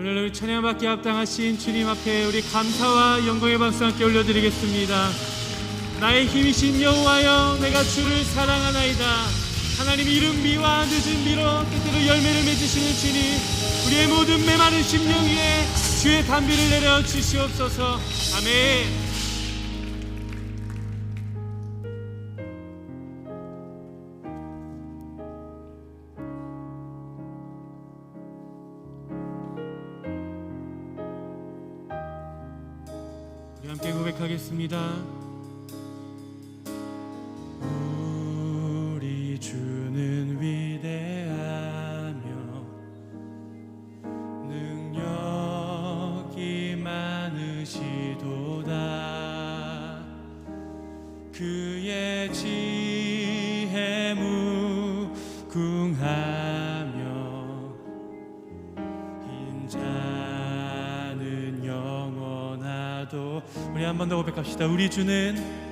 오늘 찬양받기 합당하신 주님 앞에 우리 감사와 영광의 박수 함께 올려드리겠습니다. 나의 힘이신 여호와여 내가 주를 사랑하나이다. 하나님 이름 미와 늦은 미로 때때로 열매를 맺으시는 주님 우리의 모든 메마른 심령 위에 주의 담비를 내려 주시옵소서. 아멘. 고백하겠습니다. 한번 더 고백합시다. 우리 주는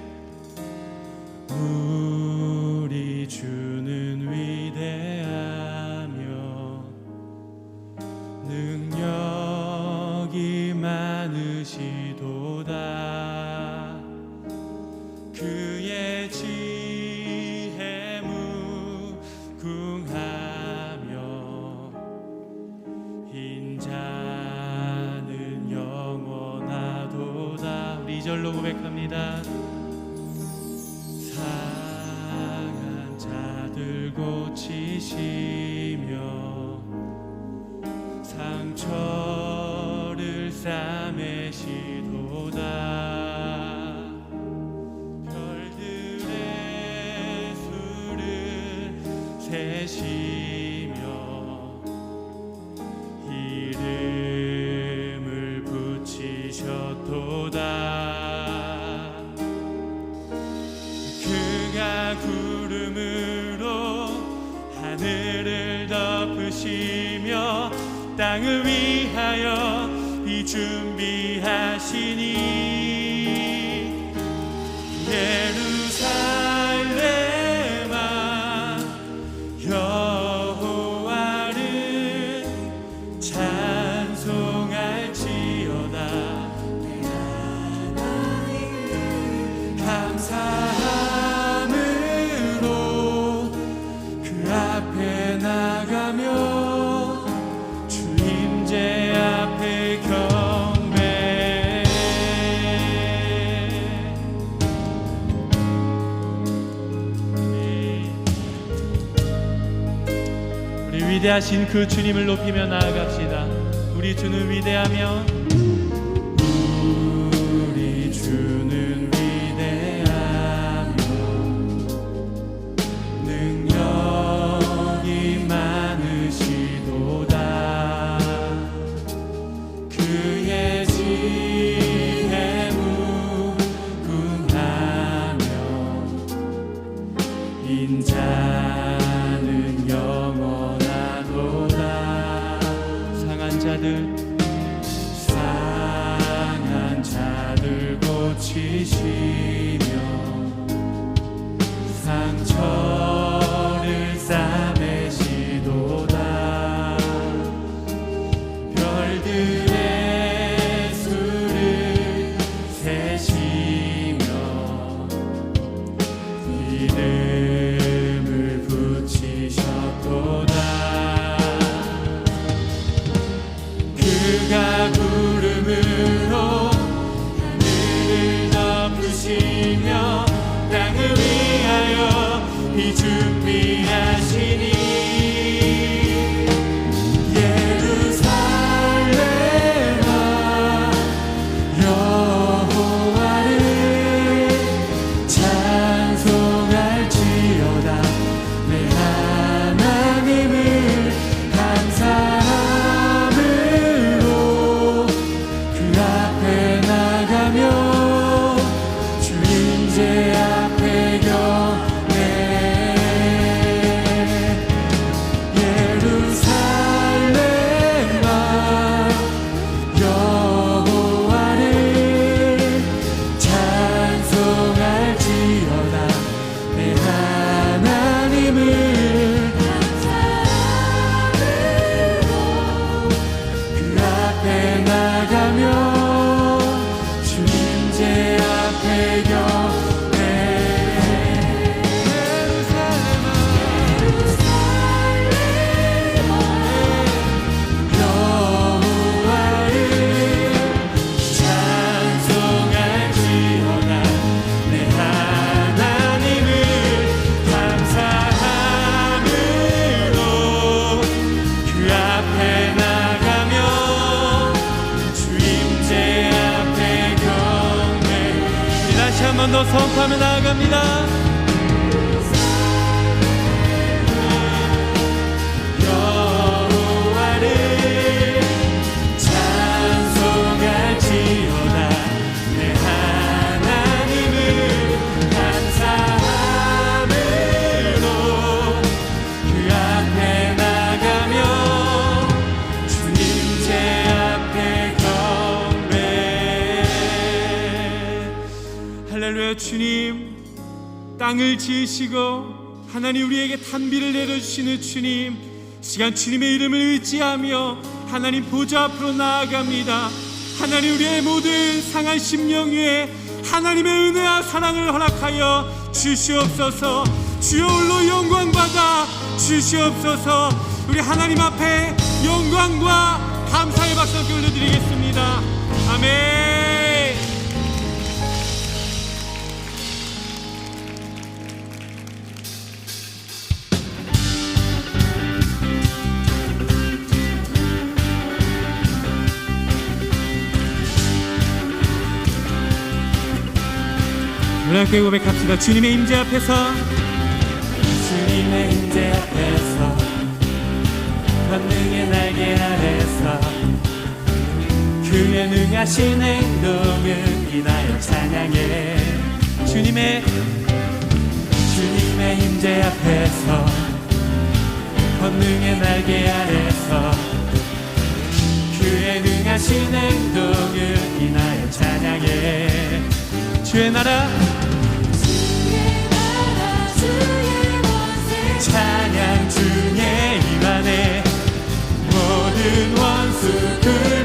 세시 위대하신 그 주님을 높이며 나아갑시다. 우리 주는 위대하며 öldü 갑니다 땅을 지으시고 하나님 우리에게 단비를 내려주시는 주님 시간 주님의 이름을 의지하며 하나님 보좌 앞으로 나아갑니다. 하나님 우리의 모든 상한 심령 위에 하나님의 은혜와 사랑을 허락하여 주시옵소서. 주여 홀로 영광 받아 주시옵소서. 우리 하나님 앞에 영광과 감사의 박수 올려드리겠습니다. 아멘 함께 고백합시다. 주님의 임재 앞에서. 주님의 임재 앞에서. 권능의 날개 아래서. 그의 능하신 행동을 인하여 찬양해. 주님의 주님의 임재 앞에서. 권능의 날개 아래서. 그의 능하신 행동을 인하여 찬양해. 주의 나라 찬양 중에 임하네 모든 원수 굴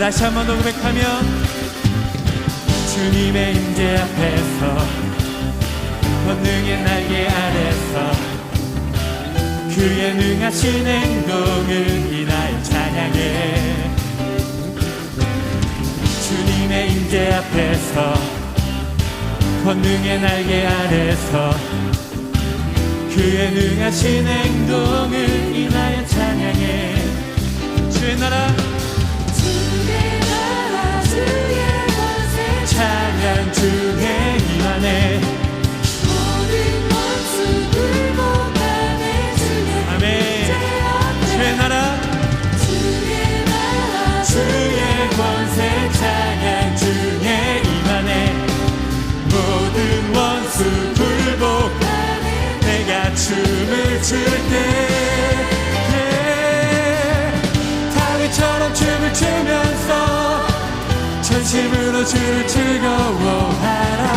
다시 한 번 더 고백하면 주님의 임재 앞에서 권능의 날개 아래서 그의 능하신 행동을 인하여 찬양해 주님의 임재 앞에서 권능의 날개 아래서 그의 능하신 행동을 인하여 찬양해 주의 나라 찬양 중에 임하네. 아멘. 주의 나라. 주의 권세 찬양 중에 임하네. 모든 원수 굴복 내가 춤을 출때 전심으로 주를 즐거워하라.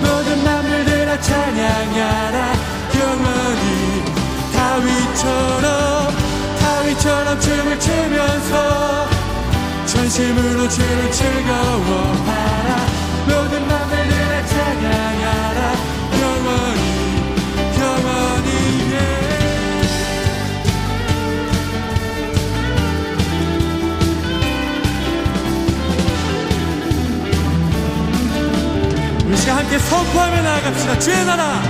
모든 들어 찬양하라. 영원히 다윗처럼 다윗처럼 춤을 추면서 전심으로 주를 즐거워하라 같이 함께 선포하며 나아갑시다. 주의 나라!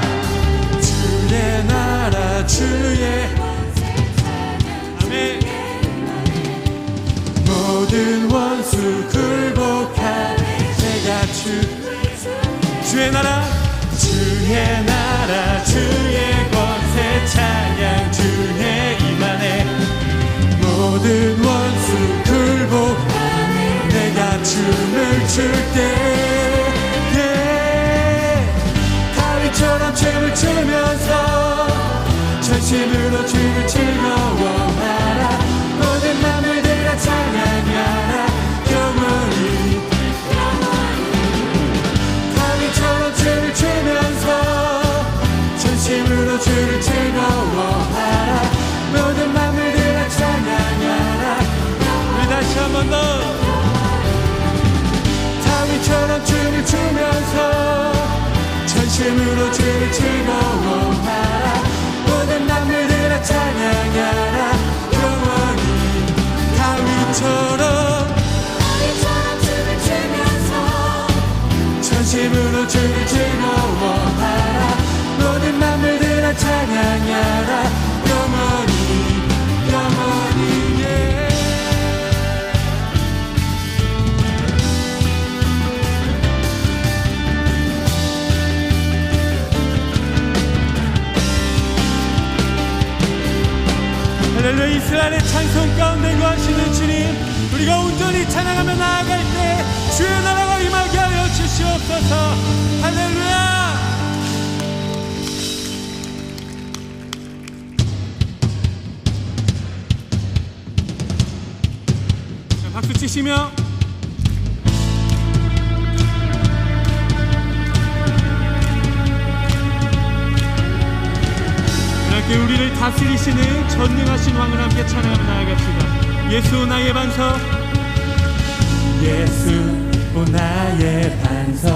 주의 나라 주의. 아멘. 모든 원수 굴복하네 내가 주. 주의 나라! 주의 나라 주의 권세 찬양 주의 이만에 모든 원수 굴복하네 내가 춤을 출때 전심으로 주를 즐거워하라. 모든 만물들아 찬양하라. 영원히 다윗처럼 춤을 추면서 전심으로 주를 즐거워하라. 모든 만물들아 찬양하라. 우리 다시 한 번 더. 다윗처럼 춤을 추면서 전심으로 주를 즐거워 찬송 가운데 거하시는 주님 우리가 온전히 찬양하며 나아갈 때 주의 나라가 임하게 하여 주시옵소서. 할렐루야! 자, 박수 치시며 우리를 다스리시는 전능하신 왕을 함께 찬양하며 나아갑시다. 예수 나의 반석. 예수 오 나의 반석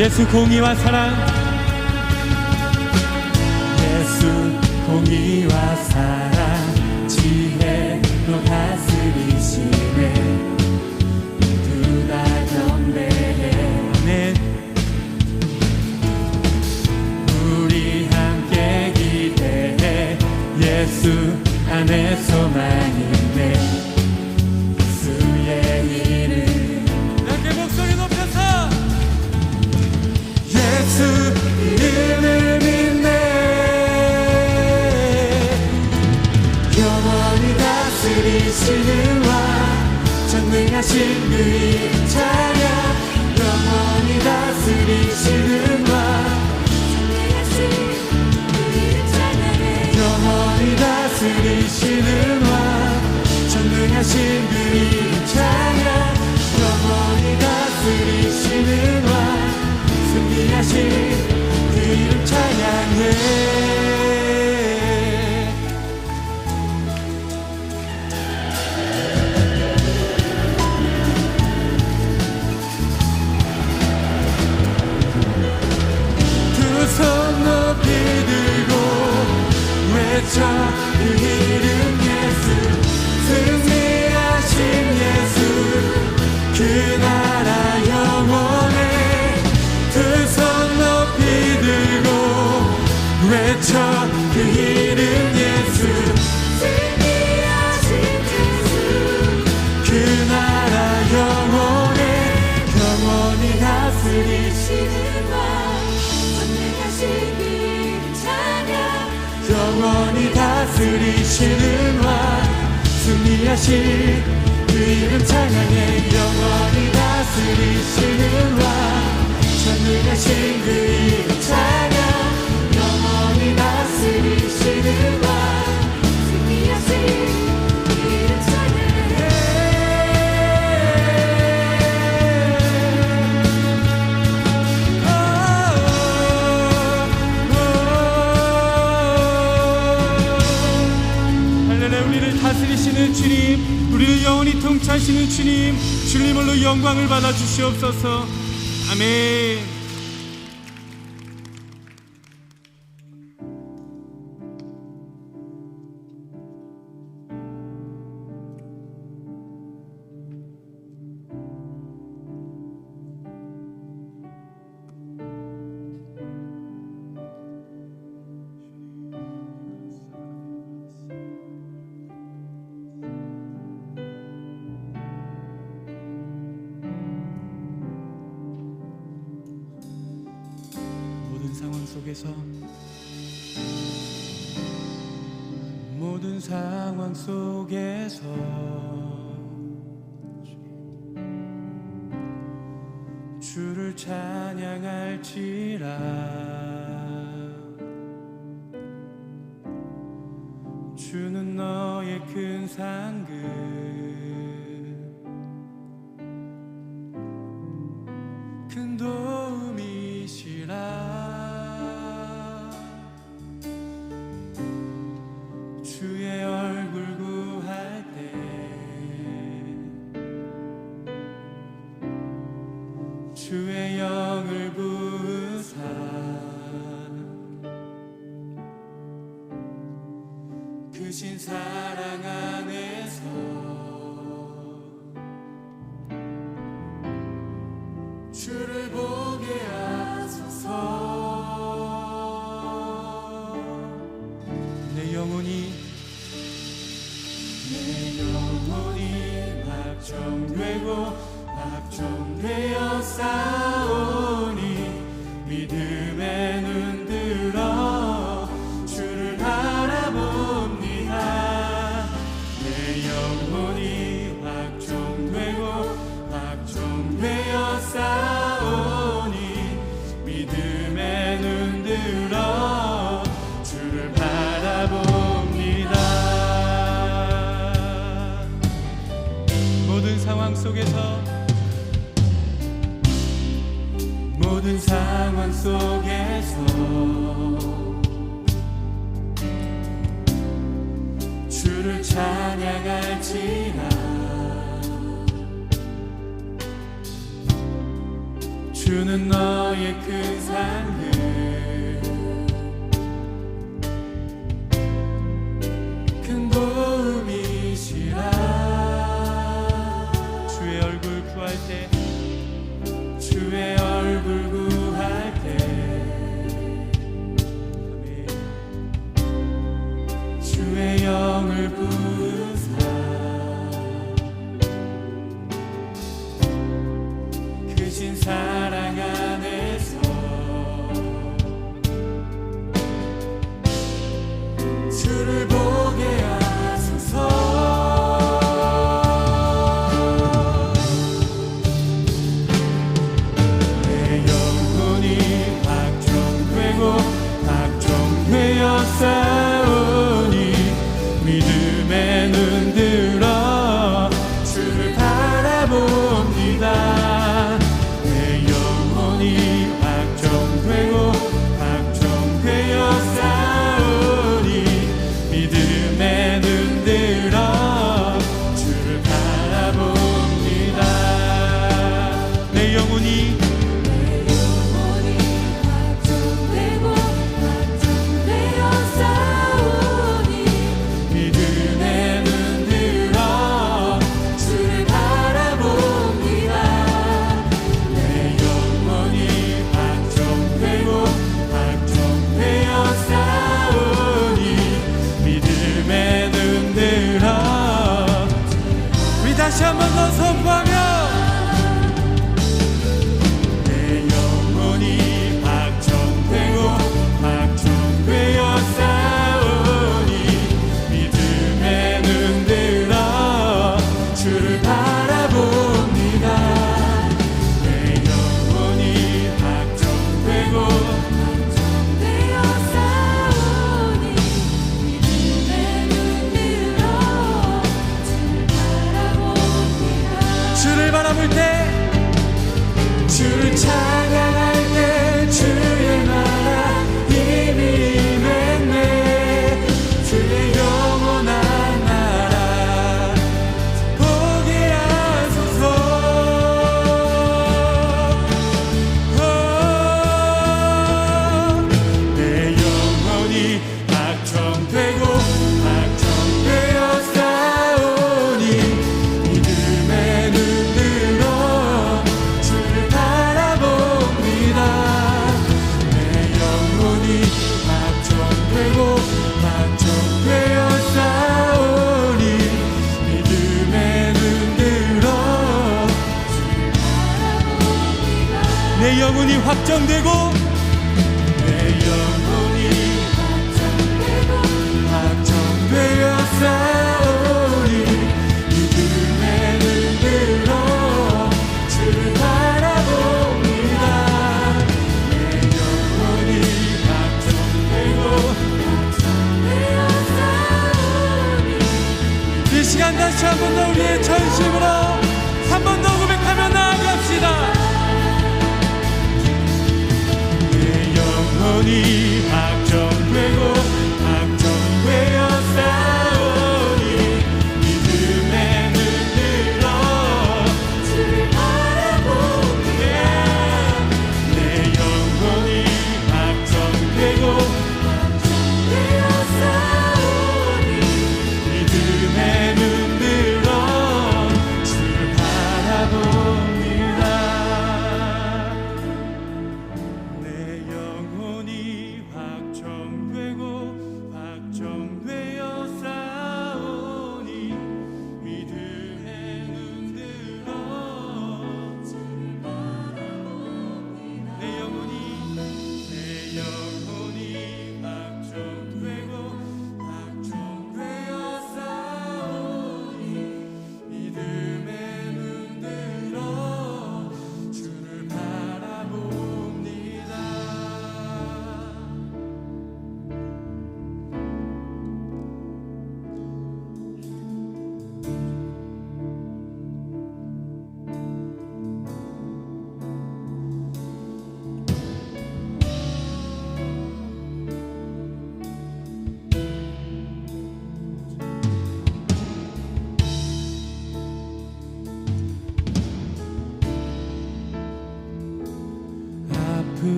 예수 공의와 사랑. 예수 공의와 사랑. 지혜로 다스리시네. 모두 다 경배해. 아멘. 우리 함께 기대해. 예수 안에 소망 있 하신 그 이름 하시는 왕전능하시길 찬양. 영원히 다스리시는 왕 승리하실 그 이름 찬양해. 영원히 다스리시는 왕 전능하신 그 이름 찬양. 영원히 다스리시는 왕 다스리시는 주님, 우리를 영원히 통치하시는 주님, 주님으로 영광을 받아 주시옵소서. 아멘. 속에서 모든 상황 속에서 주를 찬양할지라.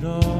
belong.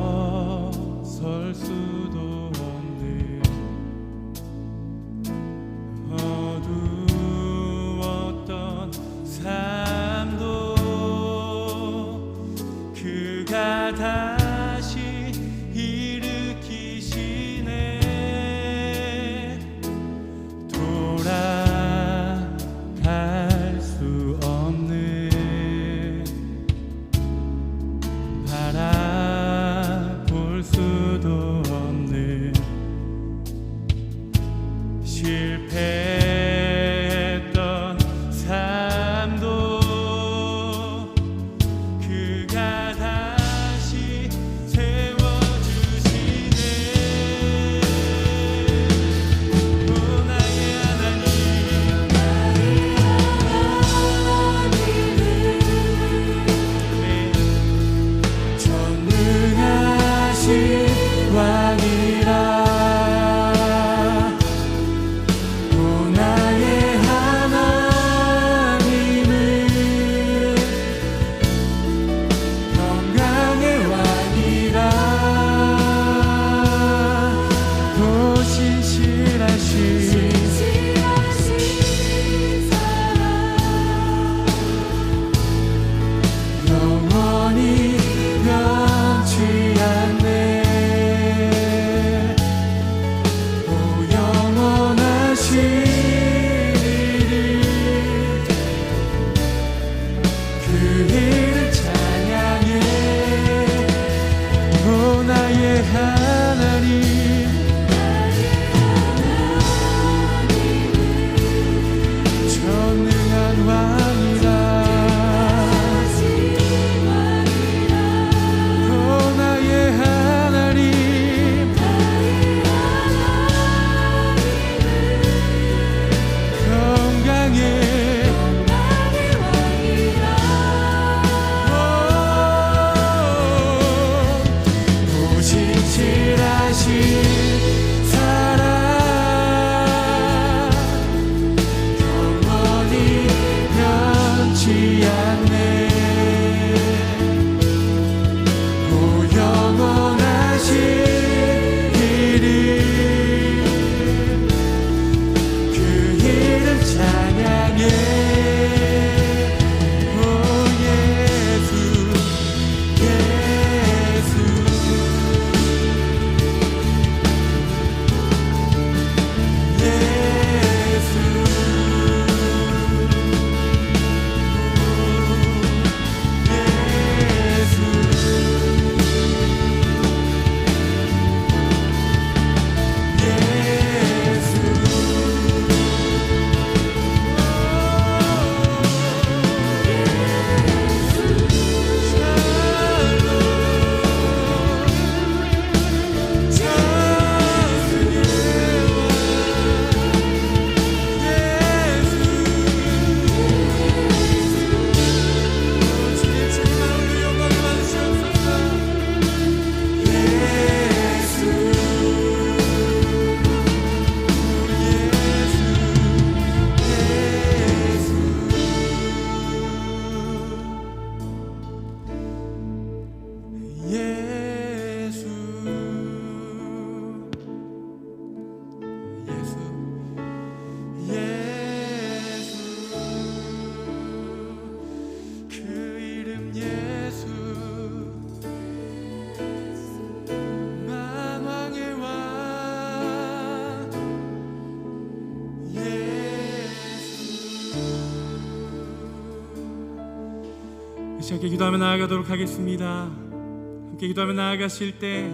다시 함께 기도하며 나아가도록 하겠습니다. 함께 기도하며 나아가실 때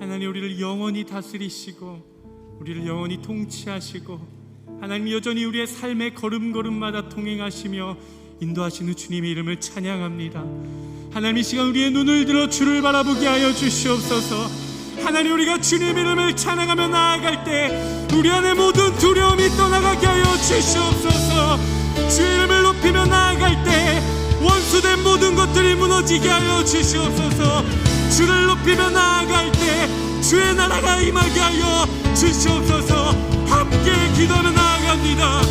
하나님 우리를 영원히 다스리시고 우리를 영원히 통치하시고 하나님 여전히 우리의 삶의 걸음걸음마다 동행하시며 인도하시는 주님의 이름을 찬양합니다. 하나님 이 시간 우리의 눈을 들어 주를 바라보게 하여 주시옵소서. 하나님 우리가 주님 이름을 찬양하며 나아갈 때 우리 안에 모든 두려움이 떠나가게 하여 주시옵소서. 무너지게 하여 주시옵소서. 주를 높이며 나아갈 때 주의 나라가 임하게 하여 주시옵소서. 함께 기도하며 나아갑니다.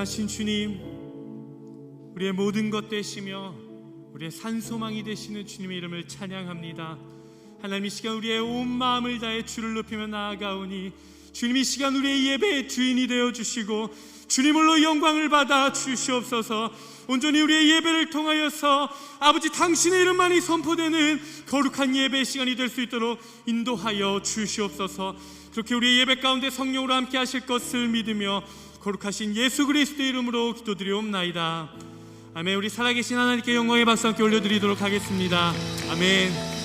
전능하신 주님, 우리의 모든 것 되시며 우리의 산소망이 되시는 주님의 이름을 찬양합니다. 하나님 이 시간 우리의 온 마음을 다해 주를 높이며 나아가오니 주님 이 시간 우리의 예배의 주인이 되어 주시고 주님을로 영광을 받아 주시옵소서. 온전히 우리의 예배를 통하여서 아버지 당신의 이름만이 선포되는 거룩한 예배 시간이 될 수 있도록 인도하여 주시옵소서. 그렇게 우리의 예배 가운데 성령으로 함께 하실 것을 믿으며 거룩하신 예수 그리스도 이름으로 기도드리옵나이다. 아멘. 우리 살아계신 하나님께 영광의 박수 함께 올려드리도록 하겠습니다. 아멘.